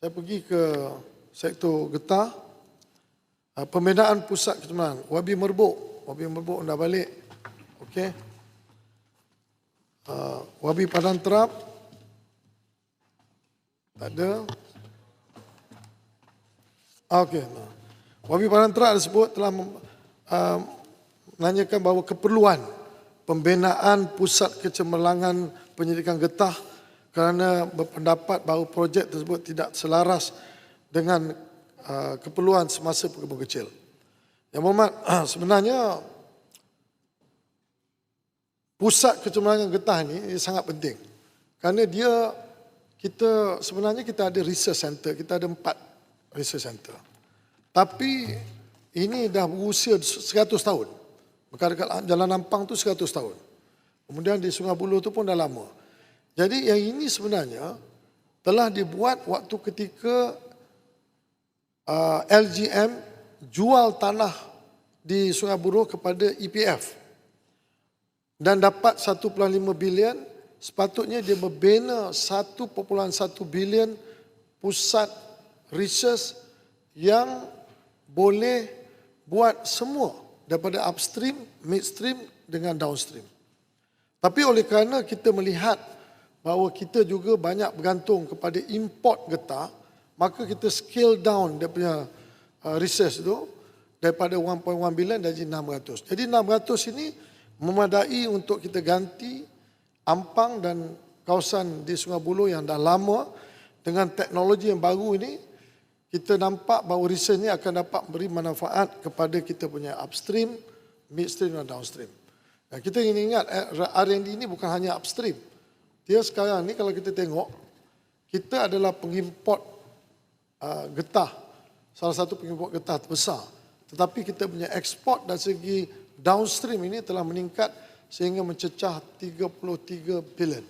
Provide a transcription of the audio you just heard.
saya pergi ke sektor getah, uh, pembinaan pusat kecemaran, Wabi Merbuk, Wabi Merbuk dah balik, okey. Uh, Wabi Padang Terap, tak ada. Ah, Okey. Wabi Padang Terap tersebut telah uh, menanyakan bahawa keperluan pembinaan pusat kecemerlangan penyelidikan getah kerana berpendapat bahawa projek tersebut tidak selaras dengan uh, keperluan semasa pekebun kecil. Yang Muhammad, sebenarnya pusat kecemerlangan getah ini sangat penting. Kerana dia, kita sebenarnya kita ada research center, kita ada empat research center. Tapi ini dah berusia 100 tahun. Dekat Jalan Nampang tu 100 tahun. Kemudian di Sungai Buloh tu pun dah lama. Jadi yang ini sebenarnya telah dibuat waktu ketika uh, LGM jual tanah di Sungai Buloh kepada EPF dan dapat 1.5 bilion sepatutnya dia membina 1.1 bilion pusat research yang boleh buat semua daripada upstream, midstream dengan downstream. Tapi oleh kerana kita melihat bahawa kita juga banyak bergantung kepada import getah, maka kita scale down dia punya uh, research tu daripada 1.1 bilion jadi 600. Jadi 600 ini memadai untuk kita ganti Ampang dan kawasan di Sungai Buloh yang dah lama dengan teknologi yang baru ini kita nampak bahawa research ini akan dapat beri manfaat kepada kita punya upstream, midstream dan downstream. Dan kita ingin ingat eh, R&D ini bukan hanya upstream. Dia sekarang ni kalau kita tengok kita adalah pengimport uh, getah, salah satu pengimport getah terbesar. Tetapi kita punya ekspor dari segi downstream ini telah meningkat sehingga mencecah 33 bilion.